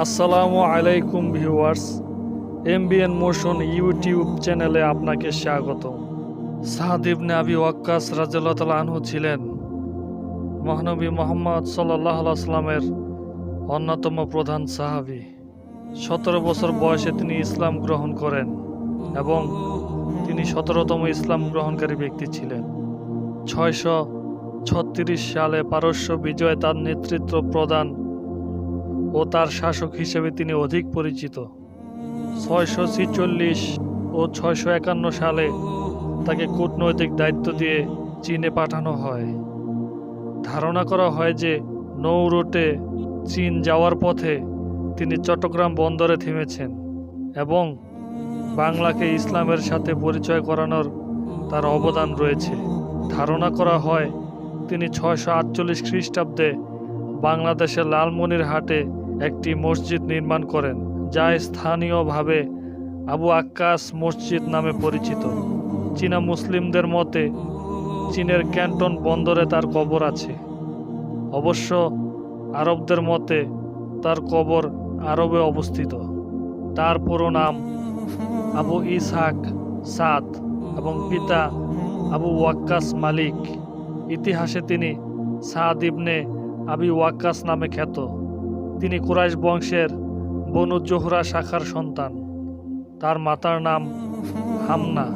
আসসালামু আলাইকুম viewers, MBN motion YouTube চ্যানেলে আপনাকে স্বাগত সাহাদ ইবনে আবি ওয়াক্কাস তাআলা আনহু ছিলেন মহানবী মোহাম্মদ সাল্লাহ আসলামের অন্যতম প্রধান সাহাবী। সতেরো বছর বয়সে তিনি ইসলাম গ্রহণ করেন এবং তিনি সতেরোতম ইসলাম গ্রহণকারী ব্যক্তি ছিলেন। ছয়শো ছত্রিশ সালে পারস্য বিজয় তার নেতৃত্ব প্রদান ও তার শাসক হিসেবে তিনি অধিক পরিচিত। ছয়শো ছিচল্লিশ ও ছয়শো একান্ন সালে তাকে কূটনৈতিক দায়িত্ব দিয়ে চীনে পাঠানো হয়। ধারণা করা হয় যে নৌ রুটে চীন যাওয়ার পথে তিনি চট্টগ্রাম বন্দরে থেমেছেন এবং বাংলাকে ইসলামের সাথে পরিচয় করানোর তার অবদান রয়েছে। ধারণা করা হয় তিনি ছয়শো আটচল্লিশ খ্রিস্টাব্দে বাংলাদেশের লালমনিরহাটে একটি মসজিদ নির্মাণ করেন, যা স্থানীয়ভাবে আবু আক্কাস মসজিদ নামে পরিচিত। চীনা মুসলিমদের মতে, চীনের ক্যান্টন বন্দরে তার কবর আছে। অবশ্য আরবদের মতে, তার কবর আরবে অবস্থিত। তার পুরো নাম আবু ইসহাক সাদ এবং পিতা আবু ওয়াক্কাস মালিক। ইতিহাসে তিনি সাদ ইবনে আবি ওয়াক্কাস নামে খ্যাত। তিনি কুরাইশ বংশের বনু জোহরা শাখার সন্তান। তার মাতার নাম হামনা।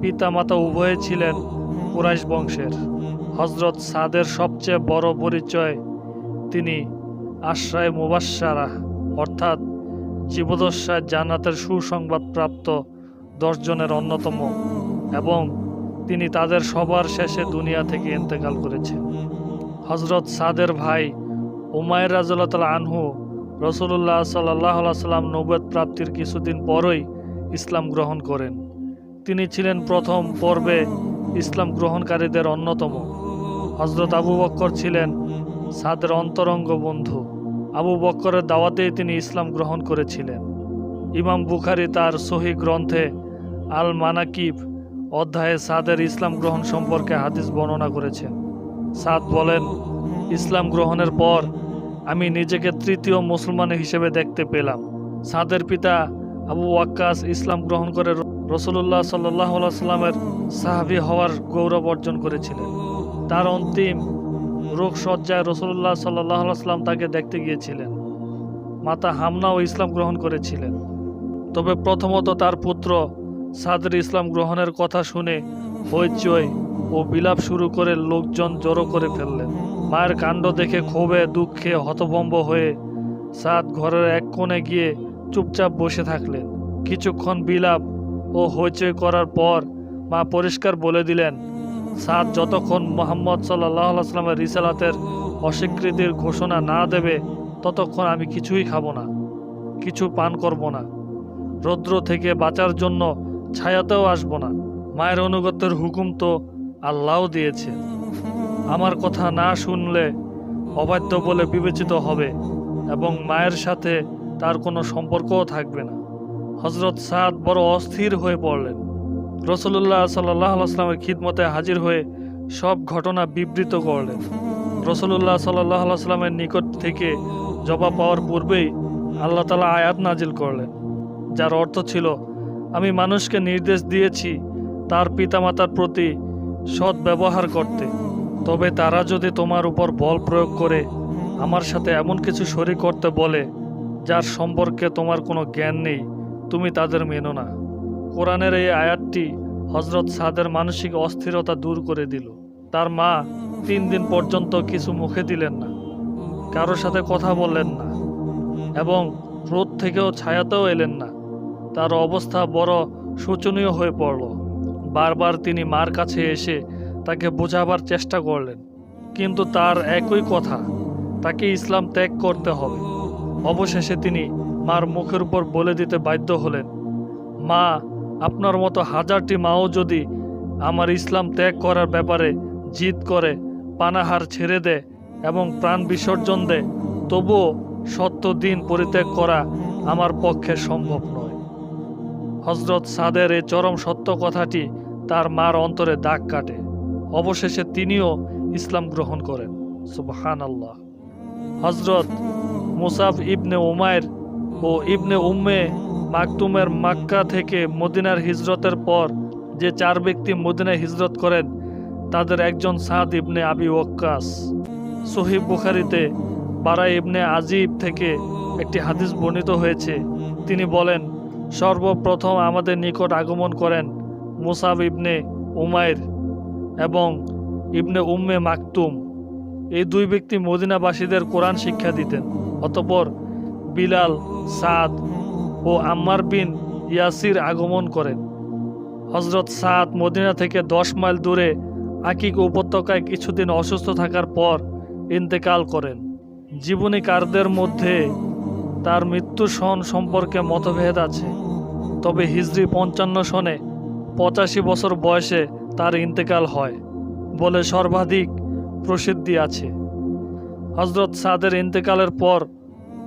পিতা মাতা উভয়ে ছিলেন কুরাইশ বংশের। হজরত সাদের সবচেয়ে বড় পরিচয় তিনি আশ্রয় মুবাসারা অর্থাৎ জীবদশায় জান্নাতের সুসংবাদপ্রাপ্ত দশজনের অন্যতম এবং তিনি তাদের সবার শেষে দুনিয়া থেকে ইন্তেকাল করেছেন। হজরত সাদের ভাই উমায়ের রাজুল্লাহ আনহু রসুল্লাহ সাল্লাহ সাল্লাম নবদ প্রাপ্তির কিছুদিন পরই ইসলাম গ্রহণ করেন। তিনি ছিলেন প্রথম পর্বে ইসলাম গ্রহণকারীদের অন্যতম। হজরত আবু বক্কর ছিলেন সাদের অন্তরঙ্গ বন্ধু। আবু বক্করের দাওয়াতেই তিনি ইসলাম গ্রহণ করেছিলেন। ইমাম বুখারি তার সহি গ্রন্থে আল মানাকিব অধ্যায়ে সাদের ইসলাম গ্রহণ সম্পর্কে হাদিস বর্ণনা করেছেন। সাদ বলেন ইসলাম গ্রহণের পর আমি নিজেকে তৃতীয় মুসলমান হিসেবে দেখতে পেলাম। সাদের পিতা আবু ওয়াক্কাস ইসলাম গ্রহণ করে রসুল্লাহ সাল্লাহ সাহাবি হওয়ার গৌরব অর্জন করেছিলেন। তার অন্তিম রোগ সজ্জায় রসুল্লাহ সাল্লাহ সাল্লাম তাকে দেখতে গিয়েছিলেন। মাতা হামনাও ইসলাম গ্রহণ করেছিলেন। তবে প্রথমত তার পুত্র সাদের ইসলাম গ্রহণের কথা শুনে হইচই ও বিলাপ শুরু করে লোকজন জড়ো করে ফেললেন। মায়ের কাণ্ড দেখে ক্ষোভে, দুঃখে, হতভম্ব হয়ে সাদ ঘরের এক কোণে গিয়ে চুপচাপ বসে থাকলেন। কিছুক্ষণ বিলাপ ও হইচই করার পর মা পরিষ্কার বলে দিলেন সাদ যতক্ষণ মোহাম্মদ সাল্লাহ আসলামের রিসালাতের অস্বীকৃতির ঘোষণা না দেবে, ততক্ষণ আমি কিছুই খাব না, কিছু পান করব না। রৌদ্র থেকে বাঁচার জন্য ছায়াতেও আসব না। মায়ের অনুগত্যের হুকুম তো আল্লাহ দিয়েছে। আমার কথা না শুনলে অবাধ্য বলে বিবেচিত হবে এবং মায়ের সাথে তার কোনো সম্পর্কও থাকবে না। হজরত সাদ বড় অস্থির হয়ে পড়লেন। রসুল্লাহ সাল্লাহ আসলামের খিদমতে হাজির হয়ে সব ঘটনা বিবৃত করলেন। রসুল্লাহ সাল্লাহ আসলামের নিকট থেকে জবাব পাওয়ার পূর্বেই আল্লাহ তালা আয়াত নাজিল করলেন, যার অর্থ ছিল, আমি মানুষকে নির্দেশ দিয়েছি তার পিতামাতার প্রতি সৎ ব্যবহার করতে। তবে তারা যদি তোমার উপর বল প্রয়োগ করে আমার সাথে এমন কিছু শরিক করতে বলে, যার সম্পর্কে তোমার কোনো জ্ঞান নেই, তুমি তাদের মেনো না। কোরআনের এই আয়াতটি হজরত সাদের মানসিক অস্থিরতা দূর করে দিল। তার মা তিন দিন পর্যন্ত কিছু মুখে দিলেন না কারোর সাথে কথা বললেন না, এবং রোদ থেকেও ছায়াতেও এলেন না। তার অবস্থা বড় শোচনীয় হয়ে পড়ল। বারবার তিনি মার কাছে এসে তাকে বোঝাবার চেষ্টা করলেন। কিন্তু তার একই কথা, তাকে ইসলাম ত্যাগ করতে হবে। অবশেষে তিনি মার মুখের উপর বলে দিতে বাধ্য হলেন, মা, আপনার মতো হাজারটি মাও যদি আমার ইসলাম ত্যাগ করার ব্যাপারে জিদ করে, পানাহার ছেড়ে দেয় এবং প্রাণ বিসর্জন দেয়, তবুও সত্য দিন পরিত্যাগ করা আমার পক্ষে সম্ভব নয়। হজরত সাদের এই চরম সত্য কথাটি তার মার অন্তরে দাগ কাটে। অবশেষে তিনিও ইসলাম গ্রহণ করেন। সুবহান আল্লাহ হজরত মুসাফ ইবনে উমায়ের ও ইবনে উম্মে মাকতুমের মাক্কা থেকে মদিনার হিজরতের পর যে চার ব্যক্তি মদিনায় হিজরত করেন, তাদের একজন সাদ ইবনে আবি ওয়াক্কাস। সহিব বুখারিতে বারা ইবনে আজিব থেকে একটি হাদিস বর্ণিত হয়েছে। তিনি বলেন, সর্বপ্রথম আমাদের নিকট আগমন করেন মুসাব ইবনে উমায়ের এবং ইবনে উম্মে মাকতুম। এই দুই ব্যক্তি মদিনাবাসীদের কোরআন শিক্ষা দিতেন। অতপর বিলাল, সাদ ও আম্মার বিন ইয়াসির আগমন করেন। হজরত সাদ মদিনা থেকে দশ মাইল দূরে আকিক উপত্যকায় কিছুদিন অসুস্থ থাকার পর ইন্তেকাল করেন। জীবনীকারদের মধ্যে তার মৃত্যু সন সম্পর্কে মতভেদ আছে। তবে হিজরি পঞ্চান্ন সনে পঁচাশি বছর বয়সে তার ইন্তেকাল হয় বলে সর্বাধিক প্রসিদ্ধি আছে। হজরত সাদের ইন্তেকালের পর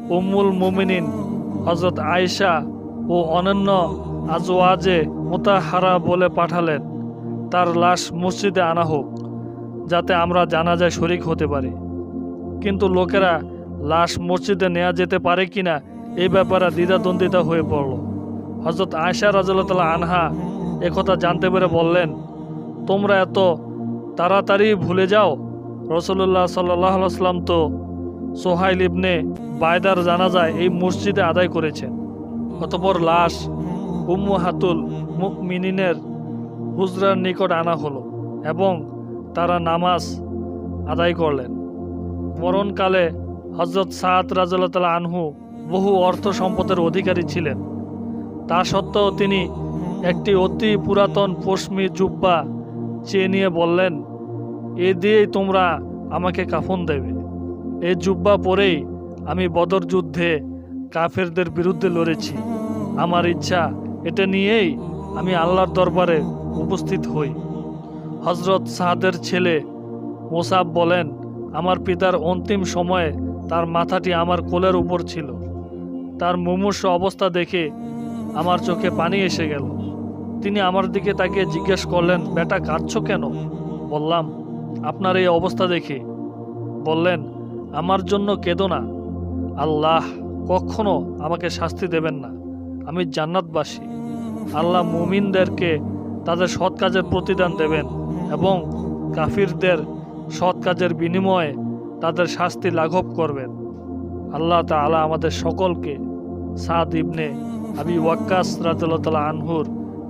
উম্মুল মুমিনিন হজরত আয়েশা ও অনন্য আজওয়াজে মোতাহারা বলে পাঠালেন, তার লাশ মসজিদে আনা হোক, যাতে আমরা জানাজায় শরিক হতে পারি। কিন্তু লোকেরা লাশ মসজিদে নেওয়া যেতে পারে কিনা এই ব্যাপারে দ্বিধাদ্বন্দ্বিতা হয়ে পড়ল। হজরত আয়সা রাজতাল্লাহ আনহা একথা জানতে পেরে বললেন তোমরা এত তাড়াতাড়ি ভুলে যাও। রসুল্লাহ সাল্লাহ তো সোহাইল ইবনে বায়দার জানাজায় এই মসজিদে আদায় করেছেন। অতপর লাশ উম্মু হাতুল মুকমিনিনের হুজরার নিকট আনা হলো এবং তারা নামাজ আদায় করলেন। মরণকালে হজরত সাদ রাজতাল্লাহ আনহু বহু অর্থ সম্পদের অধিকারী ছিলেন। তা সত্ত্বেও তিনি একটি অতি পুরাতন পশমি জুব্বা চেয়ে নিয়ে বললেন, এ দিয়েই তোমরা আমাকে কাফন দেবে। এ জুব্বা পরেই আমি বদর যুদ্ধে কাফেরদের বিরুদ্ধে লড়েছি। আমার ইচ্ছা এটা নিয়েই আমি আল্লাহর দরবারে উপস্থিত হই। হজরত সাহাদের ছেলে মোসাব বলেন, আমার পিতার অন্তিম সময়ে তার মাথাটি আমার কোলের উপর ছিল। তার মুমূর্ষ অবস্থা দেখে আমার চোখে পানি এসে গেল। তিনি আমার দিকে তাকে জিজ্ঞেস করলেন, বেটা, কাঁদছ কেন? বললাম, আপনার এই অবস্থা দেখে। বললেন, আমার জন্য কেঁদো না। আল্লাহ কখনো আমাকে শাস্তি দেবেন না। আমি জান্নাতবাসী। আল্লাহ মুমিনদেরকে তাদের সৎ কাজের প্রতিদান দেবেন এবং কাফিরদের সৎ কাজের বিনিময়ে তাদের শাস্তি লাঘব করবেন। আল্লাহ তাআলা আমাদের সকলকে সাদ ইবনে আবি ওয়াক্কাস রাজতাল্লাহ আনহুর